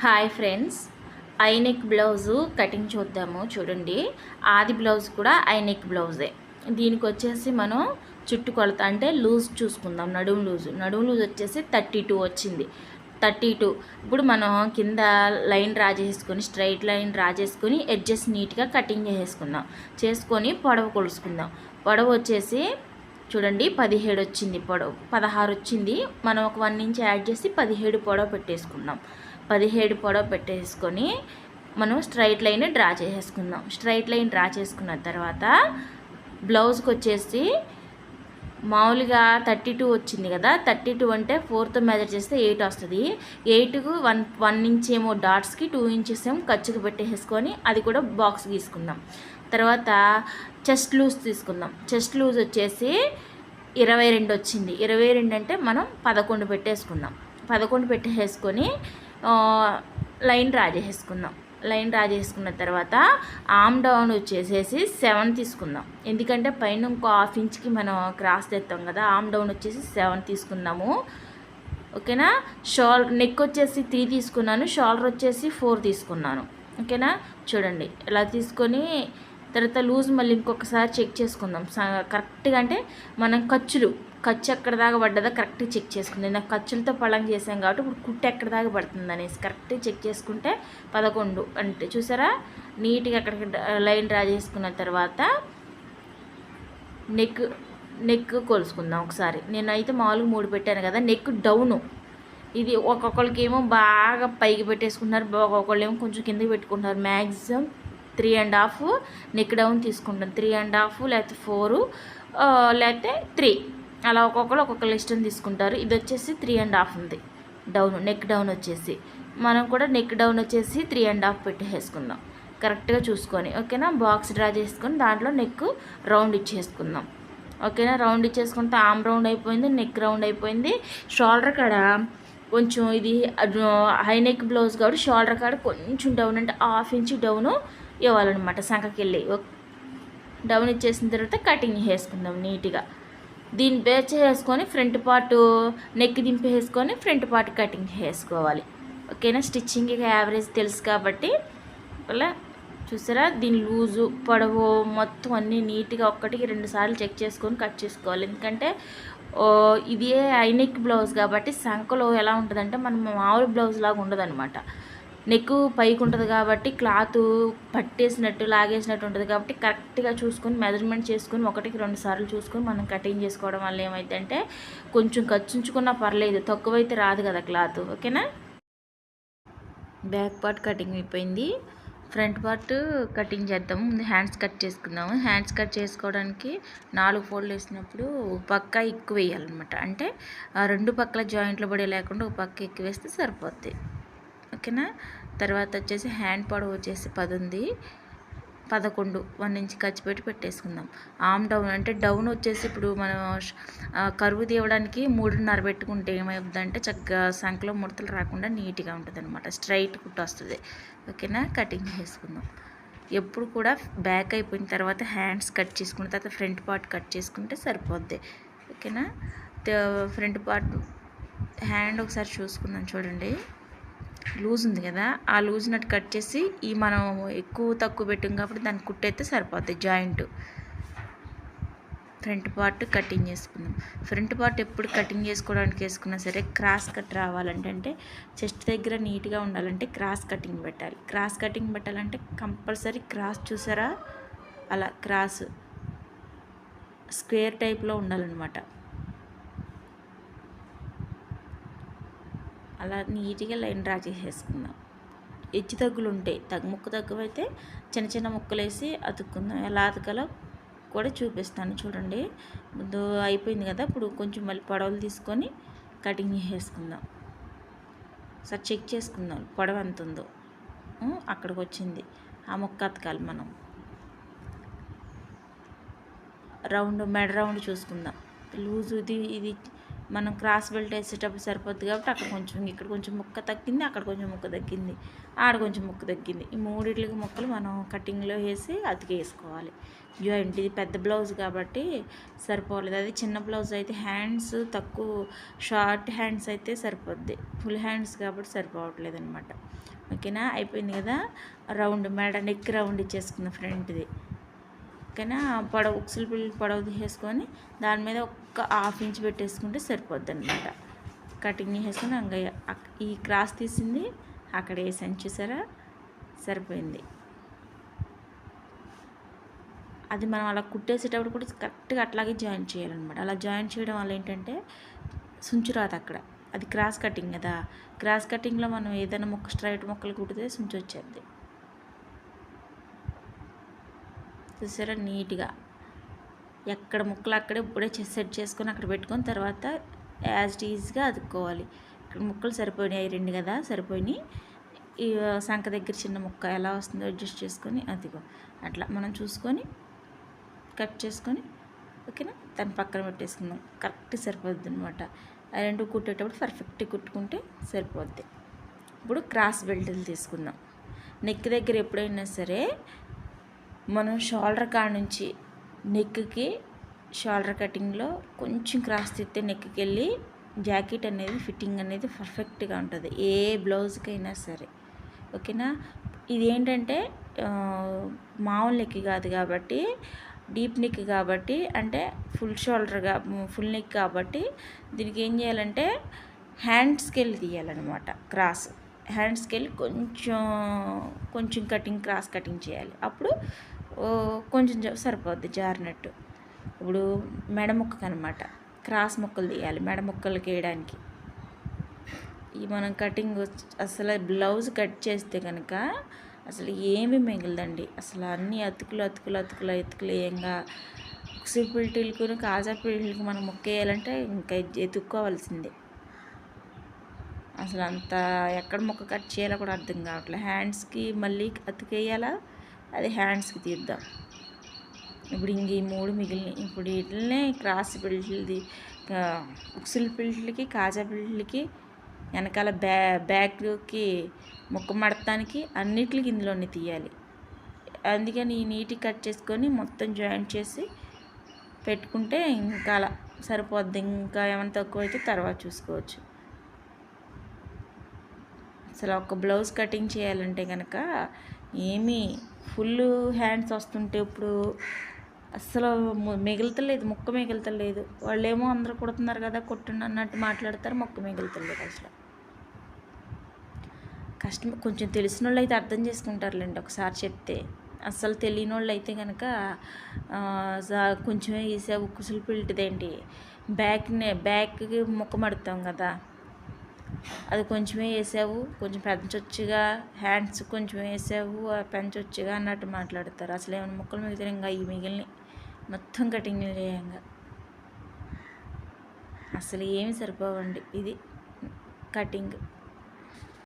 Hi friends high neck blouse cutting చూద్దాము చూడండి. ఆది బ్లౌజ్ కూడా ఐనెక్ బ్లౌజే. దీనికి వచ్చేసి మనం చుట్టు కొలత అంటే లూజ్ చూసుకుందాం నడుము లూజు. నడుము లూజ్ వచ్చేసి థర్టీ టూ వచ్చింది. Thirty two. ఇప్పుడు మనం కింద లైన్ డ్రా చేసుకొని స్ట్రైట్ లైన్ డ్రా చేసుకొని ఎడ్జెస్ నీట్గా కటింగ్ చేసేసుకుందాం చేసుకొని పొడవు కొలుసుకుందాం. పొడవు వచ్చేసి చూడండి పదిహేడు వచ్చింది పొడవు. పదహారు వచ్చింది. మనం ఒక వన్ ఇంచ్ యాడ్ చేసి పదిహేడు పొడవు పెట్టేసుకుందాం. పదిహేడు పొడవు పెట్టేసుకొని మనం స్ట్రైట్ లైన్ డ్రా చేసేసుకుందాం. స్ట్రైట్ లైన్ డ్రా చేసుకున్న తర్వాత బ్లౌజ్కి వచ్చేసి మామూలుగా థర్టీ టూ వచ్చింది కదా థర్టీ టూ అంటే ఫోర్త్ మెజర్ చేస్తే ఎయిట్ వస్తుంది. ఎయిట్కు వన్ వన్ ఇంచ్ ఏమో డాట్స్కి టూ ఇంచెస్ ఏమో ఖర్చుకు పెట్టేసుకొని అది కూడా బాక్స్ తీసుకుందాం. తర్వాత చెస్ట్ లూజ్ తీసుకుందాం. చెస్ట్ లూజ్ వచ్చేసి ఇరవై రెండు వచ్చింది. ఇరవై రెండు అంటే మనం పదకొండు పెట్టేసుకుందాం. పదకొండు పెట్టేసుకొని లైన్ డ్రా చేసేసుకుందాం. లైన్ డ్రా చేసుకున్న తర్వాత ఆమ్ డౌన్ వచ్చేసేసి సెవెన్ తీసుకుందాం. ఎందుకంటే పైన ఇంకో హాఫ్ ఇంచ్కి మనం క్రాస్ తెస్తాం కదా ఆమ్ డౌన్ వచ్చేసి సెవెన్ తీసుకుందాము. ఓకేనా? షోల్ నెక్ వచ్చేసి త్రీ తీసుకున్నాను షోల్డర్ వచ్చేసి ఫోర్ తీసుకున్నాను. ఓకేనా? చూడండి ఇలా తీసుకొని తర్వాత లూజ్ మళ్ళీ ఇంకొకసారి చెక్ చేసుకుందాం. స- కరెక్ట్గా అంటే మనం ఖర్చులు ఖర్చు ఎక్కడ దాకా పడ్డదో కరెక్ట్గా చెక్ చేసుకుంది. నాకు ఖర్చులతో పళ్ళం చేసాం కాబట్టి ఇప్పుడు కుట్టు ఎక్కడ దాకా పడుతుంది అనేసి కరెక్ట్గా చెక్ చేసుకుంటే పదకొండు. అంటే చూసారా? నీట్గా అక్కడికి లైన్ డ్రా చేసుకున్న తర్వాత నెక్ నెక్ కొలుసుకుందాం ఒకసారి. నేనైతే మామూలుగా మూడు పెట్టాను కదా నెక్ డౌను. ఇది ఒక్కొక్కరికి ఏమో బాగా పైకి పెట్టేసుకుంటున్నారు ఒక్కొక్కళ్ళు ఏమో కొంచెం కిందకి పెట్టుకుంటున్నారు. Maximum three and half neck down తీసుకుంటాం త్రీ అండ్ హాఫ్ లేకపోతే ఫోరు లేకపోతే త్రీ. అలా ఒక్కొక్కరు ఒక్కొక్క లిస్ట్ని తీసుకుంటారు. ఇది వచ్చేసి త్రీ అండ్ హాఫ్ ఉంది. డౌన్ నెక్ డౌన్ వచ్చేసి. మనం కూడా నెక్ డౌన్ వచ్చేసి త్రీ అండ్ హాఫ్ పెట్టేసుకుందాం. కరెక్ట్గా చూసుకొని ఓకేనా? బాక్స్ డ్రా చేసుకొని దాంట్లో నెక్ రౌండ్ ఇచ్చేసుకుందాం. ఓకేనా? రౌండ్ ఇచ్చేసుకుంటే ఆమ్ రౌండ్ అయిపోయింది నెక్ రౌండ్ అయిపోయింది. షోల్డర్ కాడ కొంచెం ఇది హై నెక్ బ్లౌజ్ కాబట్టి షోల్డర్ కాడ కొంచెం డౌన్ అంటే హాఫ్ ఇంచ్ డౌను ఇవ్వాలన్నమాట సంఖకి వెళ్ళి డౌన్ ఇచ్చేసిన తర్వాత కటింగ్ చేసుకుందాం నీట్గా దీన్ని బేచ్ చేసుకొని ఫ్రంట్ పార్ట్ నెక్ దింపేసుకొని ఫ్రంట్ పార్ట్ కటింగ్ చేసుకోవాలి ఓకేనా? స్టిచ్చింగ్ యావరేజ్ తెలుసు కాబట్టి అలా చూసారా? దీని లూజు పొడవు మొత్తం అన్నీ నీట్గా ఒక్కటికి రెండు సార్లు చెక్ చేసుకొని కట్ చేసుకోవాలి. ఎందుకంటే ఓ, ఇది ఐనెక్ బ్లౌజ్ కాబట్టి సంఖలో ఎలా ఉంటుందంటే మనం మామూలు బ్లౌజ్ లాగా ఉండదనమాట నెక్ పైకి ఉంటుంది కాబట్టి క్లాత్ పట్టేసినట్టు లాగేసినట్టు ఉంటుంది కాబట్టి కరెక్ట్గా చూసుకొని మెజర్మెంట్ చేసుకొని ఒకటికి రెండు సార్లు చూసుకొని మనం కటింగ్ చేసుకోవడం వల్ల ఏమైందంటే కొంచెం ఖర్చుంచుకున్నా పర్లేదు తక్కువైతే రాదు కదా క్లాత్ ఓకేనా? బ్యాక్ పార్ట్ కటింగ్ అయిపోయింది. ఫ్రంట్ పార్ట్ కటింగ్ చేద్దాము. ముందు హ్యాండ్స్ కట్ చేసుకుందాము. హ్యాండ్స్ కట్ చేసుకోవడానికి నాలుగు ఫోల్డ్ వేసినప్పుడు పక్క ఎక్కువ వేయాలన్నమాట అంటే ఆ రెండు పక్కల జాయింట్లు పడే లేకుండా ఒక పక్క ఎక్కువ వేస్తే సరిపోద్ది. ఓకేనా తర్వాత వచ్చేసి హ్యాండ్ పొడవు వచ్చేసి పది ఉంది పదకొండు వన్ ఇంచ్ ఖర్చు పెట్టి పెట్టేసుకుందాం. ఆమ్ డౌన్ అంటే డౌన్ వచ్చేసి ఇప్పుడు మనం కరువు తీయడానికి మూడున్నర పెట్టుకుంటే ఏమవుతుందంటే చక్కగా సంఖలో ముడతలు రాకుండా నీట్గా ఉంటుంది అనమాట స్ట్రైట్ కుట్టు వస్తుంది. ఓకేనా? కటింగ్ చేసుకుందాం. ఎప్పుడు కూడా బ్యాక్ అయిపోయిన తర్వాత హ్యాండ్స్ కట్ చేసుకున్న తర్వాత ఫ్రంట్ పార్ట్ కట్ చేసుకుంటే సరిపోద్ది. ఓకేనా? ఫ్రంట్ పార్ట్ హ్యాండ్ ఒకసారి చూసుకుందాం చూడండి. లూజ్ ఉంది కదా ఆ లూజ్ నట్ కట్ చేసి ఈ మనం ఎక్కువ తక్కువ పెట్టాం కాబట్టి దాన్ని కుట్టయితే సరిపోద్ది జాయింట్. ఫ్రంట్ పార్ట్ కటింగ్ చేసుకుందాం. ఫ్రంట్ పార్ట్ ఎప్పుడు కటింగ్ చేసుకోవడానికి వేసుకున్నా సరే క్రాస్ కట్ రావాలంటే అంటే చెస్ట్ దగ్గర నీట్గా ఉండాలంటే క్రాస్ కటింగ్ పెట్టాలి. క్రాస్ కటింగ్ పెట్టాలంటే కంపల్సరీ క్రాస్ చూసారా? అలా క్రాస్ స్క్వేర్ టైప్లో ఉండాలన్నమాట. అలా నీట్గా లైన్ డ్రా చేసేసుకుందాం. ఎచ్చి తగ్గులు ఉంటాయి తగ్గు ముక్క తగ్గువైతే చిన్న చిన్న ముక్కలు వేసి అతుక్కుందాం. ఎలా అతకాలో కూడా చూపిస్తాను చూడండి. ముందు అయిపోయింది కదా ఇప్పుడు కొంచెం మళ్ళీ పొడవలు తీసుకొని కటింగ్ చేసేసుకుందాం. సార్ చెక్ చేసుకుందాం పొడవ ఎంత ఉందో. అక్కడికి వచ్చింది ఆ ముక్క అతకాలి మనం. రౌండ్ మెడ రౌండ్ చూసుకుందాం. లూజ్ ఇది ఇది మనం క్రాస్ బెల్ట్ వేసేటప్పుడు సరిపోద్ది కాబట్టి అక్కడ కొంచెం ఇక్కడ కొంచెం ముక్క తగ్గింది అక్కడ కొంచెం ముక్క తగ్గింది ఆడ కొంచెం ముక్క తగ్గింది. ఈ మూడిట్లకి ముక్కలు మనం కటింగ్లో వేసి అతికేసుకోవాలి. జాయింట్ ఇది పెద్ద బ్లౌజ్ కాబట్టి సరిపోలేదు. అది చిన్న బ్లౌజ్ అయితే హ్యాండ్స్ తక్కువ షార్ట్ హ్యాండ్స్ అయితే సరిపోద్ది. ఫుల్ హ్యాండ్స్ కాబట్టి సరిపోవట్లేదు అనమాట ఓకేనా? అయిపోయింది కదా? రౌండ్ మెడ నెక్ రౌండ్ ఇచ్చేసుకుంది ఫ్రంట్ది. పక్కన పొడవు ఉక్సులు పిల్లలు పొడవు తీసేసుకొని దాని మీద ఒక్క హాఫ్ ఇంచ్ పెట్టేసుకుంటే సరిపోద్ది అనమాట కటింగ్ చేసుకుని అంగయ్య ఈ క్రాస్ తీసింది అక్కడ వేసాను చూసారా? సరిపోయింది. అది మనం అలా కుట్టేసేటప్పుడు కూడా కరెక్ట్గా అట్లాగే జాయిన్ చేయాలన్నమాట. అలా జాయిన్ చేయడం వల్ల ఏంటంటే సుంచు రాదు అక్కడ. అది క్రాస్ కటింగ్ కదా. క్రాస్ కటింగ్లో మనం ఏదైనా మొక్క స్ట్రైట్ మొక్కలు కుడితే సుంచు వచ్చేది చూసారా? నీట్గా. ఎక్కడ ముక్కలు అక్కడే ఇప్పుడే సెట్ చేసుకొని అక్కడ పెట్టుకొని తర్వాత యాజ్ ఈజ్గా అదుక్కోవాలి ఇక్కడ ముక్కలు సరిపోయినాయి రెండు కదా సరిపోయినాయి. ఈ సంఖ దగ్గర చిన్న ముక్క ఎలా వస్తుందో అడ్జస్ట్ చేసుకొని అదిగో. అట్లా మనం చూసుకొని కట్ చేసుకొని ఓకేనా? దాన్ని పక్కన పెట్టేసుకుందాం. కరెక్ట్ సరిపోద్ది అనమాట రెండు కుట్టేటప్పుడు పర్ఫెక్ట్ కుట్టుకుంటే సరిపోద్ది. ఇప్పుడు క్రాస్ బెల్ట్లు తీసుకుందాం. నెక్ దగ్గర ఎప్పుడైనా సరే మనం షోల్డర్ కాడ నుంచి నెక్కి షోల్డర్ కటింగ్లో కొంచెం క్రాస్ తిత్తే నెక్కి వెళ్ళి జాకెట్ అనేది ఫిట్టింగ్ అనేది పర్ఫెక్ట్గా ఉంటుంది. ఏ బ్లౌజ్కైనా సరే. ఓకేనా? ఇది ఏంటంటే మామూలు నెక్ కాదు కాబట్టి డీప్ నెక్ కాబట్టి అంటే ఫుల్ షోల్డర్గా ఫుల్ నెక్ కాబట్టి దీనికి ఏం చేయాలంటే హ్యాండ్స్కి వెళ్ళి తీయాలన్నమాట క్రాస్. హ్యాండ్స్కి వెళ్ళి కొంచెం కొంచెం కటింగ్ క్రాస్ కటింగ్ చేయాలి. అప్పుడు కొంచెం సరిపోద్ది జారినట్టు. ఇప్పుడు మెడ ముక్కకు అనమాట క్రాస్ ముక్కలు తీయాలి మెడ ముక్కలకి వేయడానికి ఈ మనం కటింగ్ అసలు బ్లౌజ్ కట్ చేస్తే కనుక అసలు ఏమి మిగిలిదండి. అసలు అన్ని అతుకులు అతుకులు అతుకులు అతుకులు ఏంగా పిల్టీలకు కాజా పిల్టీలకు మనం ముక్కేయాలంటే ఇంకా ఎతుక్కోవాల్సిందే. అసలు అంత ఎక్కడ ముక్క కట్ చేయాలో కూడా అర్థం కావట్లేదు హ్యాండ్స్కి మళ్ళీ అతికేయాలా? అది హ్యాండ్స్కి తీద్దాం. ఇప్పుడు ఇంక ఈ మూడు మిగిలిన ఇప్పుడు వీటినే క్రాస్ బిల్ట్లది ఉక్సుల బిల్ట్లకి కాజా బిల్ట్లకి వెనకాల బ్యా బ్యాగ్కి ముక్క మడతానికి అన్నిటికి ఇందులోనే తీయాలి. అందుకని నీట్గా కట్ చేసుకొని మొత్తం జాయింట్ చేసి పెట్టుకుంటే ఇంకా అలా సరిపోద్ది. ఇంకా ఏమైనా తక్కువ అయితే తర్వాత చూసుకోవచ్చు. అసలు ఒక బ్లౌజ్ కటింగ్ చేయాలంటే కనుక ఏమీ ఫుల్ హ్యాండ్స్ వస్తుంటే ఇప్పుడు అసలు మిగులుతలేదు ముక్క మిగులుతలేదు. వాళ్ళు ఏమో అందరూ కుడుతున్నారు కదా కొట్టండి అన్నట్టు మాట్లాడతారు మొక్క మిగులుతలేదు అసలు. కష్టం కొంచెం తెలిసిన వాళ్ళు అయితే అర్థం చేసుకుంటారులేండి ఒకసారి చెప్తే. అస్సలు తెలియని వాళ్ళు అయితే కనుక కొంచెం వేసే ఉక్కుసులు పిల్టిదేంటి బ్యాక్ బ్యాక్కి ముక్క మడతాం కదా. అది కొంచెమే వేసావు కొంచెం పెంచొచ్చుగా హ్యాండ్స్ కొంచెం వేసావు పెంచొచ్చుగా అన్నట్టు మాట్లాడతారు. అసలు ఏమైనా ముక్కలు మిగిలిన ఇంకా ఈ మిగిలిన మొత్తం కటింగ్ చేయంగా. అసలు ఏమి సరిపోవండి ఇది కటింగ్